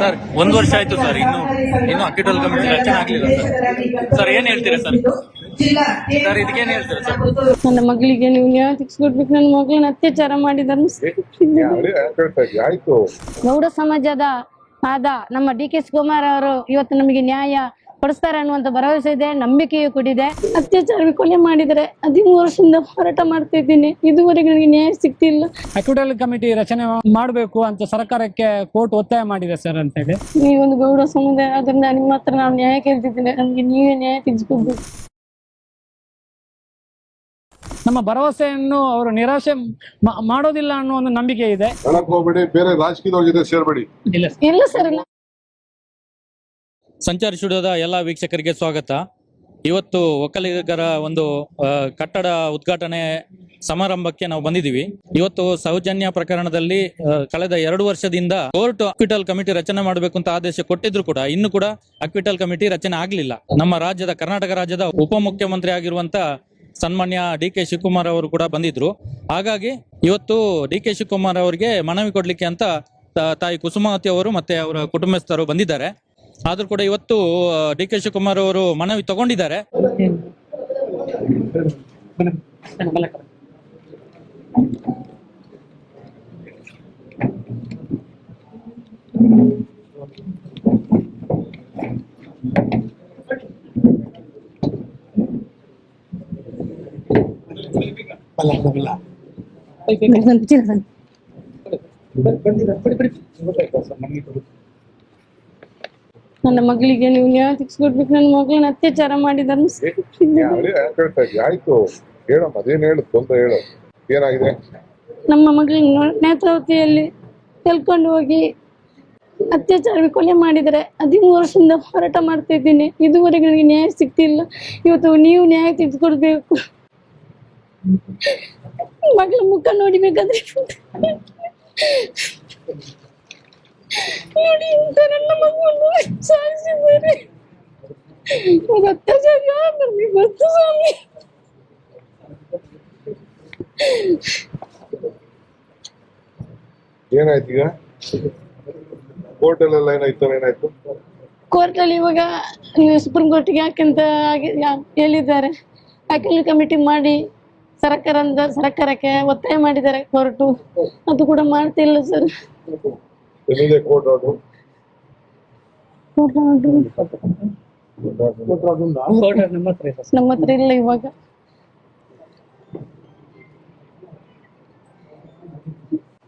Sir ಒಂದು ವರ್ಷ ಆಯ್ತು ಸರ್ ಇನ್ನು ಇನ್ನು ಅಕ್ಕಿಟೋಲ್ ಕಮಿಟಿ ರಚನೆ ಆಗ್ಲಿಲ್ಲ ಸರ್. ಸರ್ ಏನ್ ಹೇಳ್ತೀರಾ ಸರ್? ಸರ್ ಇದಕ್ಕೇನ್ ಹೇಳ್ತೀರಾ ಸರ್? ನನ್ನ ಮಗಳಿಗೆ ನೀವು ನ್ಯಾಯ ಕೊಡ್ಬೇಕು ನನ್ನ ಮಗಳನ್ನ ಅತ್ಯಾಚಾರ ಇದ್ದೆ ಆಯ್ತು. ಗೌಡ ಸಮಾಜದ ಆದ ನಮ್ಮ ಡಿ ಕೆ ಶಿವಕುಮಾರ್ ಅವರು ಇವತ್ತು ನಮಗೆ ನ್ಯಾಯ ಕೊಡಿಸ್ತಾರೆ ಅನ್ನುವಂತ ಭರವಸೆ ಇದೆ ನಂಬಿಕೆಯೂ ಕೂಡಿದೆ ಅತ್ಯಾಚಾರ ಕೊಲೆ ಮಾಡಿದರೆ ಹದಿಮೂರು ವರ್ಷದಿಂದ ಹೋರಾಟ ಮಾಡ್ತಾ ಇದ್ದೀನಿ. ಇದುವರೆಗೆ ನನಗೆ ನ್ಯಾಯ ಸಿಗ್ತಿಲ್ಲ. ಅಕ್ವಿಟಲ್ ಕಮಿಟಿ ರಚನೆ ಮಾಡಬೇಕು ಅಂತ ಸರ್ಕಾರಕ್ಕೆ ಕೋರ್ಟ್ ಒತ್ತಾಯ ಮಾಡಿದೆ ಸರ್ ಅಂತ ಹೇಳಿ. ನೀವೊಂದು ಗೌಡ ಸಮುದಾಯ ಅದರಿಂದ ನಿಮ್ಮ ಹತ್ರ ನಾವು ನ್ಯಾಯ ಕೇಳ್ತಿದ್ದೀನಿ. ನನಗೆ ನೀವೇ ನ್ಯಾಯ ತೆಗೆಸ್ಕೊಡ್ಬೇಕು ನಮ್ಮ ಭರವಸೆಯನ್ನು ಅವರು ನಿರಾಶೆ ಮಾಡೋದಿಲ್ಲ ಅನ್ನೋ ಒಂದು ನಂಬಿಕೆ ಇದೆ. ಹೇಳಕ್ ಹೋಗ್ಬೇಡಿ ಬೇರೆ ರಾಜಕೀಯದ ಜೊತೆ ಸೇರ್ಬೇಡಿ. ಇಲ್ಲ ಇಲ್ಲ ಸರ್ ಸಂಚಾರ ಸ್ಟುಡಿಯೋದ ಎಲ್ಲ ವೀಕ್ಷಕರಿಗೆ ಸ್ವಾಗತ. ಇವತ್ತು ಒಕ್ಕಲಿಗರ ಒಂದು ಕಟ್ಟಡ ಉದ್ಘಾಟನೆ ಸಮಾರಂಭಕ್ಕೆ ನಾವು ಬಂದಿದ್ದೀವಿ. ಇವತ್ತು ಸೌಜನ್ಯ ಪ್ರಕರಣದಲ್ಲಿ ಕಳೆದ ಎರಡು ವರ್ಷದಿಂದ ಕೋರ್ಟ್ ಅಕ್ವಿಟಲ್ ಕಮಿಟಿ ರಚನೆ ಮಾಡಬೇಕು ಅಂತ ಆದೇಶ ಕೊಟ್ಟಿದ್ರು ಕೂಡ, ಇನ್ನು ಕೂಡ ಅಕ್ವಿಟಲ್ ಕಮಿಟಿ ರಚನೆ ಆಗಲಿಲ್ಲ. ನಮ್ಮ ರಾಜ್ಯದ, ಕರ್ನಾಟಕ ರಾಜ್ಯದ ಉಪಮುಖ್ಯಮಂತ್ರಿ ಆಗಿರುವಂತ ಸನ್ಮಾನ್ಯ ಡಿ ಕೆ ಶಿವಕುಮಾರ್ ಅವರು ಕೂಡ ಬಂದಿದ್ರು. ಹಾಗಾಗಿ ಇವತ್ತು ಡಿ ಕೆ ಶಿವಕುಮಾರ್ ಅವರಿಗೆ ಮನವಿ ಕೊಡ್ಲಿಕ್ಕೆ ಅಂತ ತಾಯಿ ಕುಸುಮಾವತಿ ಅವರು ಮತ್ತೆ ಅವರ ಕುಟುಂಬಸ್ಥರು ಬಂದಿದ್ದಾರೆ. ಆದ್ರೂ ಕೂಡ ಇವತ್ತು ಡಿ ಕೆ ಶಿವಕುಮಾರ್ ಅವರು ಮನವಿ ತಗೊಂಡಿದ್ದಾರೆ ನನ್ನ ಮಗಳಿಗೆ ನೀವು ನ್ಯಾಯ ತೆಗೆಸ್ಕೊಡ್ಬೇಕು. ನನ್ನ ಮಗಳನ್ನ ಅತ್ಯಾಚಾರ ಮಾಡಿದ್ದಾರೆ ಅದೇ ಹೇಳ್ತಾ ಇದ್ದೆ ಆಯ್ತು. ಹೇಳಮ್ಮ ಅದೇನ್ ಹೇಳು ತೊಂದ್ರೆ ಹೇಳು. ಏನಾಗಿದೆ? ನಮ್ಮ ಮಗಳನ್ನ ನೇತ್ರಾವತಿಯಲ್ಲಿ ಕಲ್ಕೊಂಡು ಹೋಗಿ ಅತ್ಯಾಚಾರ ಕೊಲೆ ಮಾಡಿದರೆ ಹದಿಮೂರು ವರ್ಷದಿಂದ ಹೋರಾಟ ಮಾಡ್ತಾ ಇದ್ದೀನಿ. ಇದುವರೆಗೆ ನನಗೆ ನ್ಯಾಯ ಸಿಗ್ತಿಲ್ಲ. ಇವತ್ತು ನೀವು ನ್ಯಾಯ ತೆಗೆದುಕೊಡ್ಬೇಕು ಮಗಳ ಮುಖ ನೋಡಿಬೇಕಾದ್ರೆ ನೋಡಿ ಇಂಥ ಇದು ಅತ್ಯಾಚಾರ ಯಾರು ನಮಗೆ ಗೊತ್ತು ಸ್ವಾಮಿ ಏನಾಯ್ತು ಈಗ? ಕೋರ್ಟಲ್ಲೆಲ್ಲ ಏನಾಯ್ತು ಏನಾಯ್ತು? ಕೋರ್ಟ್ ಅಲ್ಲಿ ಇವಾಗ ಸುಪ್ರೀಂ ಕೋರ್ಟ್ಗೆ ಯಾಕಂತ ಆಗಿ- ಯಾ- ಹೇಳಿದ್ದಾರೆ. ಅಖಿಲ ಕಮಿಟಿ ಮಾಡಿ ಸರ್ಕಾರ ಅಂತ ಸರ್ಕಾರಕ್ಕೆ ಒತ್ತಾಯ ಮಾಡಿದ್ದಾರೆ ಕೋರ್ಟು ಅದು ಕೂಡ ಮಾಡ್ತಿಲ್ಲ ಸರ್ ಎಲ್ಲಿದೆ ಕೋರ್ಟ್ ಆರ್ಡರ್ ನಮ್ಮ ಹತ್ರ ಇಲ್ಲ ಇವಾಗ.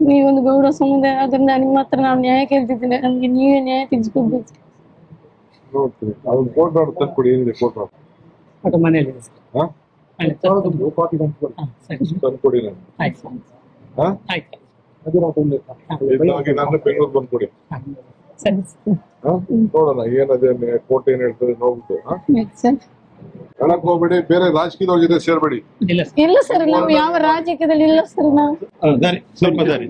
ನೀವೊಂದು ಗೌಡ ಸಮುದಾಯ ಅದರಿಂದ ನಿಮ್ಮ ಹತ್ರ ನಾನು ನ್ಯಾಯ ಕೇಳ್ತಿದ್ದೀನಿ ನಮ್ಗೆ ನೀವೇ ನ್ಯಾಯ ತೆಗೆಸ್ಕೊಡ್ಬೇಕು ನೋಡ್ತೀನಿ ಅದನ್ನ ಕೋರ್ಟ್ ಆರ್ಡರ್ ತಂದ್ಕೊಡಿ ಏನಿದೆ ಕೋರ್ಟ್ ಆರ್ಡರ್ ಅದು ಮನೆಯಲ್ಲಿ ಇದೆ ಸರ್. ಹಾ? ಆಯ್ತು. ಹಾ, ಸರಿ. ತಂದ್ಕೊಡಿ ನಾನು ಆಯ್ತು ಸರ್. ಹಾ? ಆಯ್ತು. ಇದಾಗಿ ನಾನು ಬೆಂಗಳೂರು ಬಂದ್ಕೊಡಿ. ಹಾ. ಸರಿ. ನೋಡೋಣ ಏನದೆ ಕೋರ್ಟ್ ಏನ್ ಹೇಳ್ತದೆ ನೋಡ್ಬಿಟ್ಟು ಕಣಕ್ ಹೇಳಕ್ ಹೋಗ್ಬೇಡಿ ಬೇರೆ ರಾಜಕೀಯದವ್ರ ಜೊತೆ ಸೇರ್ಬೇಡಿ. ಇಲ್ಲ ಸರ್. ಇಲ್ಲ ಸರ್ ನಾವು ಯಾವ ರಾಜಕೀಯದಲ್ಲಿ ಇಲ್ಲ ಸರ್ ನಾವು. ದಾರಿ ಸ್ವಲ್ಪ ದಾರಿ.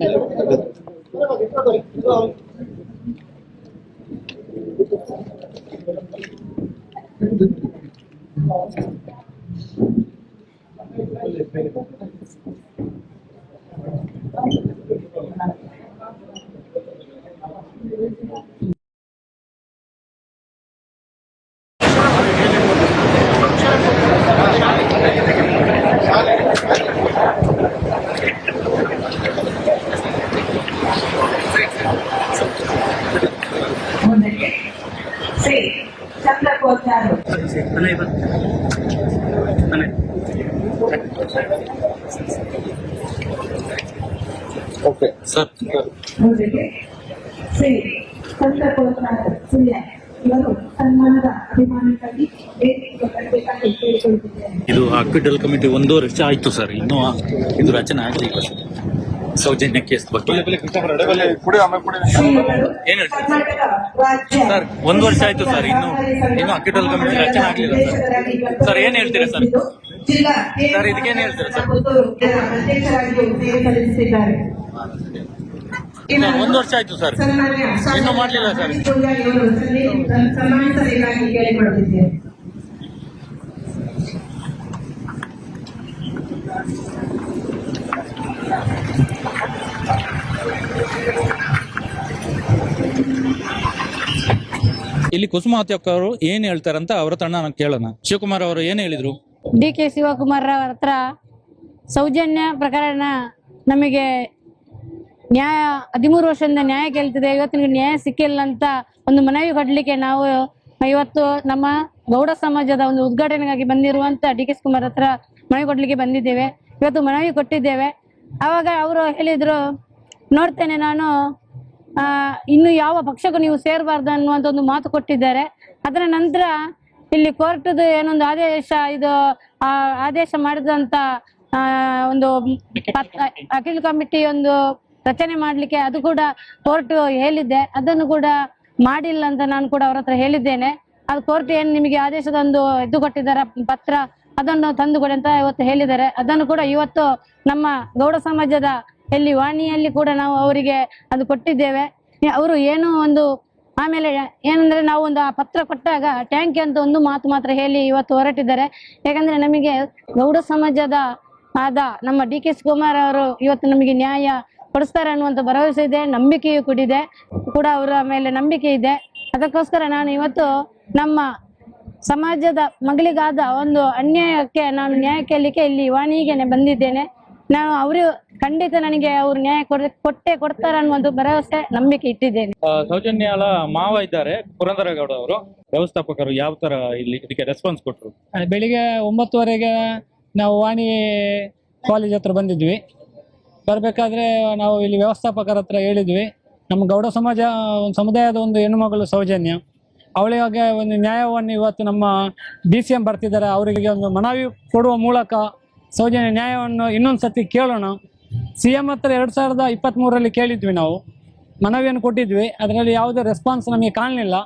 ಮುಂದಕ್ಕೆ ಶ್ರೀ ಚಂದ್ರಕೋಚಾರು ಓಕೆ ಸರ್. ಮುಂದಕ್ಕೆ ಶ್ರೀ ಚಂದ್ರಕೋಚಾರು ಸುಳ್ಯ ಇವರು ಸನ್ಮಾನದ ಅಭಿಮಾನಿಗಾಗಿ ವೇದಿಕೆಗೆ ಬರಬೇಕಾಗಿ ಕೇಳಿಕೊಳ್ಳುತ್ತಿದ್ದೇನೆ. ಇದು ಹಾಸ್ಪಿಟಲ್ ಕಮಿಟಿ ಒಂದು ವರ್ಷ ಆಯ್ತು ಸರ್. ಇನ್ನು ಇದು ರಚನೆ ಆಗಲಿಲ್ಲ ಸರ್. ಸೌಜನ್ಯ ಕೇಸ್ ಬಗ್ಗೆ. ಕುಡಿ ಆಮೇಲೆ ಕುಡಿ. ಶ್ರೀಗಳು ಏನ್ ಹೇಳ್ತೀರಿ? ಸರ್? ಒಂದು ವರ್ಷ ಆಯ್ತು ಸರ್ ಇನ್ನು ಇನ್ನು ಅಕ್ಕಿಟಲ್ ಕಮಿಟಿ ರಚನೆ ಆಗಲಿಲ್ಲ ಸರ್. ಸರ್ ಏನ್ ಹೇಳ್ತೀರಾ ಸರ್? ಸರ್, ಇದಕ್ಕೇನ್ ಹೇಳ್ತೀರಾ ಸರ್? ಒಂದು ವರ್ಷ ಆಯ್ತು ಸರ್. ಇನ್ನು ಇನ್ನೂ ಮಾಡ್ಲಿಲ್ಲ ಸರ್. ಇಲ್ಲಿ ಕುಸುಮಾವತಿ ಅಕ್ಕ ಅವರು ಏನ್ ಹೇಳ್ತಾರಂತ ಅವ್ರ ನಾನು ಕೇಳೋಣ. ಶಿವಕುಮಾರ್ ಅವರು ಏನ್ ಹೇಳಿದ್ರು? ಡಿ ಕೆ ಶಿವಕುಮಾರ್ ಅವ್ರ ಹತ್ರ ಸೌಜನ್ಯ ಪ್ರಕರಣ ನಮಗೆ ನ್ಯಾಯ, ಹದಿಮೂರು ವರ್ಷದಿಂದ ನ್ಯಾಯ ಕೇಳ್ತಿದೆ ಇವತ್ತು ನಿಮಗೆ ನ್ಯಾಯ ಸಿಕ್ಕಿಲ್ಲ ಅಂತ ಒಂದು ಮನವಿ ಕೊಡ್ಲಿಕ್ಕೆ ನಾವು ಇವತ್ತು ನಮ್ಮ ಗೌಡ ಸಮಾಜದ ಒಂದು ಉದ್ಘಾಟನೆಗಾಗಿ ಬಂದಿರುವಂತ ಡಿ ಕೆ ಶಿವಕುಮಾರ್ ಹತ್ರ ಮನವಿ ಕೊಡ್ಲಿಕ್ಕೆ ಬಂದಿದ್ದೇವೆ. ಇವತ್ತು ಮನವಿ ಕೊಟ್ಟಿದ್ದೇವೆ. ಅವಾಗ ಅವರು ಹೇಳಿದ್ರು, ನೋಡ್ತೇನೆ ನಾನು ಇನ್ನು ಯಾವ ಪಕ್ಷಕ್ಕೂ ನೀವು ಸೇರಬಾರ್ದು ಅನ್ನುವಂತ ಒಂದು ಮಾತು ಕೊಟ್ಟಿದ್ದಾರೆ. ಅದರ ನಂತರ ಇಲ್ಲಿ ಕೋರ್ಟ್ದು ಏನೊಂದು ಆದೇಶ ಇದು ಆ ಆದೇಶ ಮಾಡಿದಂತ ಒಂದು ಅಖಿಲ ಕಮಿಟಿ ಒಂದು ರಚನೆ ಮಾಡ್ಲಿಕ್ಕೆ ಅದು ಕೂಡ ಕೋರ್ಟ್ ಹೇಳಿದ್ದೆ. ಅದನ್ನು ಕೂಡ ಮಾಡಿಲ್ಲ ಅಂತ ನಾನು ಕೂಡ ಅವ್ರ ಹತ್ರ ಹೇಳಿದ್ದೇನೆ. ಅದು ಕೋರ್ಟ್ ಏನು ನಿಮಗೆ ಆದೇಶದ ಒಂದು ಇದು ಕೊಟ್ಟಿದ್ದಾರೆ ಪತ್ರ ಅದನ್ನು ತಂದು ಕೊಡಿ ಅಂತ ಇವತ್ತು ಹೇಳಿದ್ದಾರೆ. ಅದನ್ನು ಕೂಡ ಇವತ್ತು ನಮ್ಮ ಗೌಡ ಸಮಾಜದ ಇಲ್ಲಿ ವಾಣಿಯಲ್ಲಿ ಕೂಡ ನಾವು ಅವರಿಗೆ ಅದು ಕೊಟ್ಟಿದ್ದೇವೆ. ಅವರು ಏನೋ ಒಂದು ಆಮೇಲೆ ಏನಂದ್ರೆ ನಾವು ಒಂದು ಆ ಪತ್ರ ಕೊಟ್ಟಾಗ ಟ್ಯಾಂಕ್ ಅಂತ ಒಂದು ಮಾತು ಮಾತ್ರ ಹೇಳಿ ಇವತ್ತು ಹೊರಟಿದ್ದಾರೆ. ಯಾಕಂದ್ರೆ ನಮಗೆ ಗೌಡ ಸಮಾಜದ ಆದ ನಮ್ಮ ಡಿ ಕೆ ಶಿವಕುಮಾರ್ ಅವರು ಇವತ್ತು ನಮಗೆ ನ್ಯಾಯ ಕೊಡಿಸ್ತಾರೆ ಅನ್ನುವಂತ ಭರವಸೆ ಇದೆ, ನಂಬಿಕೆಯೂ ಕೂಡಿದೆ ಕೂಡ ಅವರ ಮೇಲೆ ನಂಬಿಕೆ ಇದೆ. ಅದಕ್ಕೋಸ್ಕರ ನಾನು ಇವತ್ತು ನಮ್ಮ ಸಮಾಜದ ಮಗಳಿಗಾದ ಒಂದು ಅನ್ಯಾಯಕ್ಕೆ, ನಾನು ನ್ಯಾಯ ಕೇಳಲಿಕ್ಕೆ ಇಲ್ಲಿ ವಾಣಿಗೆನೆ ಬಂದಿದ್ದೇನೆ. ನಾನು ಅವರು ಖಂಡಿತ ನನಗೆ ಅವ್ರು ನ್ಯಾಯ ಕೊಟ್ಟೆ ಕೊಡ್ತಾರೆ ಅನ್ನೋದು ಭರವಸೆ ನಂಬಿಕೆ ಇಟ್ಟಿದ್ದೇನೆ. ಸೌಜನ್ಯಾಲ ಸೌಜನ್ಯಾಳ ಮಾವ ಇದ್ದಾರೆ ಪುರಂದರಗೌಡ ಅವರು. ವ್ಯವಸ್ಥಾಪಕರು ಯಾವ ತರ ಇಲ್ಲಿ ಇದಕ್ಕೆ ರೆಸ್ಪಾನ್ಸ್ ಕೊಟ್ಟರು ಬೆಳಿಗ್ಗೆ ಒಂಬತ್ತುವರೆಗೆ ನಾವು ವಾಣಿ ಕಾಲೇಜ್ ಹತ್ರ ಬಂದಿದ್ವಿ. ಬರಬೇಕಾದ್ರೆ ನಾವು ಇಲ್ಲಿ ವ್ಯವಸ್ಥಾಪಕರ ಹತ್ರ ಹೇಳಿದ್ವಿ. ನಮ್ಮ ಗೌಡ ಸಮಾಜ ಒಂದು ಸಮುದಾಯದ ಒಂದು ಹೆಣ್ಣುಮಗಳು ಸೌಜನ್ಯ. ಅವಳಿಗೆ ಒಂದು ನ್ಯಾಯವನ್ನು ಇವತ್ತು ನಮ್ಮ ಡಿ ಸಿ ಎಂ ಬರ್ತಿದ್ದಾರೆ. ಅವರಿಗೆ ಒಂದು ಮನವಿ ಕೊಡುವ ಮೂಲಕ ಸೌಜನ್ಯ ನ್ಯಾಯವನ್ನು ಇನ್ನೊಂದು ಸತಿ ಕೇಳೋಣ. ಸಿ ಎಂ ಹತ್ರ ಎರಡು ಸಾವಿರದ ಇಪ್ಪತ್ತ್ಮೂರರಲ್ಲಿ ಕೇಳಿದ್ವಿ ನಾವು. ಮನವಿಯನ್ನು ಕೊಟ್ಟಿದ್ವಿ. ಅದರಲ್ಲಿ ಯಾವುದೇ ರೆಸ್ಪಾನ್ಸ್ ನಮಗೆ ಕಾಣಲಿಲ್ಲ.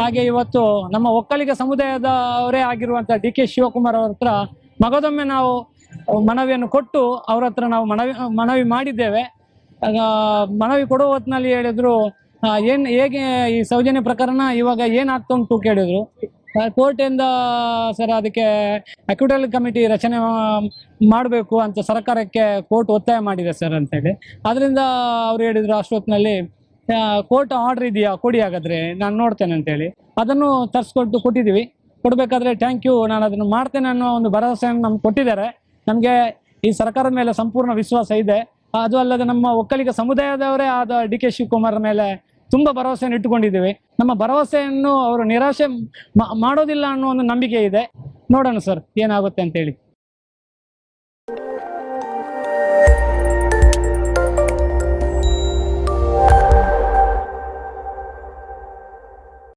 ಹಾಗೆ ಇವತ್ತು ನಮ್ಮ ಒಕ್ಕಲಿಗ ಸಮುದಾಯದವರೇ ಆಗಿರುವಂಥ ಡಿ ಕೆ ಶಿವಕುಮಾರ್ ಅವ್ರ ಹತ್ರ ಮಗದೊಮ್ಮೆ ನಾವು ಮನವಿಯನ್ನು ಕೊಟ್ಟು ಅವ್ರ ಹತ್ರ ನಾವು ಮನವಿ ಮನವಿ ಮಾಡಿದ್ದೇವೆ. ಮನವಿ ಕೊಡುವ ಹೊತ್ತಿನಲ್ಲಿ ಹೇಳಿದ್ರು ಏನ್, ಹೇಗೆ ಈ ಸೌಜನ್ಯ ಪ್ರಕರಣ ಇವಾಗ ಏನಾಗ್ತಾ ಉಂಟು ಕೇಳಿದ್ರು. ಕೋರ್ಟಿಂದ, ಸರ್, ಅದಕ್ಕೆ ಅಕ್ಯೂಟಲ್ ಕಮಿಟಿ ರಚನೆ ಮಾಡಬೇಕು ಅಂತ ಸರ್ಕಾರಕ್ಕೆ ಕೋರ್ಟ್ ಒತ್ತಾಯ ಮಾಡಿದೆ, ಸರ್, ಅಂತ ಹೇಳಿ. ಅದರಿಂದ ಅವ್ರು ಹೇಳಿದ್ರು ಅಷ್ಟೊತ್ತಿನಲ್ಲಿ ಕೋರ್ಟ್ ಆರ್ಡರ್ ಇದೆಯಾ? ಕೊಡಿ ಹಾಗಾದ್ರೆ, ನಾನು ನೋಡ್ತೇನೆ ಅಂತೇಳಿ ಅದನ್ನು ತರಿಸ್ಕೊಟ್ಟು ಕೊಟ್ಟಿದ್ದೀವಿ. ಕೊಡಬೇಕಾದ್ರೆ ಥ್ಯಾಂಕ್ ಯು ನಾನು ಅದನ್ನು ಮಾಡ್ತೇನೆ ಅನ್ನೋ ಒಂದು ಭರವಸೆಯನ್ನು ನಮ್ಗೆ ಕೊಟ್ಟಿದ್ದಾರೆ. ನಮಗೆ ಈ ಸರ್ಕಾರದ ಮೇಲೆ ಸಂಪೂರ್ಣ ವಿಶ್ವಾಸ ಇದೆ. ಅದು ಅಲ್ಲದೆ ನಮ್ಮ ಒಕ್ಕಲಿಗ ಸಮುದಾಯದವರೇ ಆದ ಡಿ ಕೆ ಶಿವಕುಮಾರ್ ಮೇಲೆ ತುಂಬಾ ಭರವಸೆಯನ್ನು ಇಟ್ಟುಕೊಂಡಿದ್ದೀವಿ. ನಮ್ಮ ಭರವಸೆಯನ್ನು ಅವರು ನಿರಾಶೆ ಮಾಡೋದಿಲ್ಲ ಅನ್ನೋ ಒಂದು ನಂಬಿಕೆ ಇದೆ. ನೋಡೋಣ ಸರ್, ಏನಾಗುತ್ತೆ ಅಂತೇಳಿ.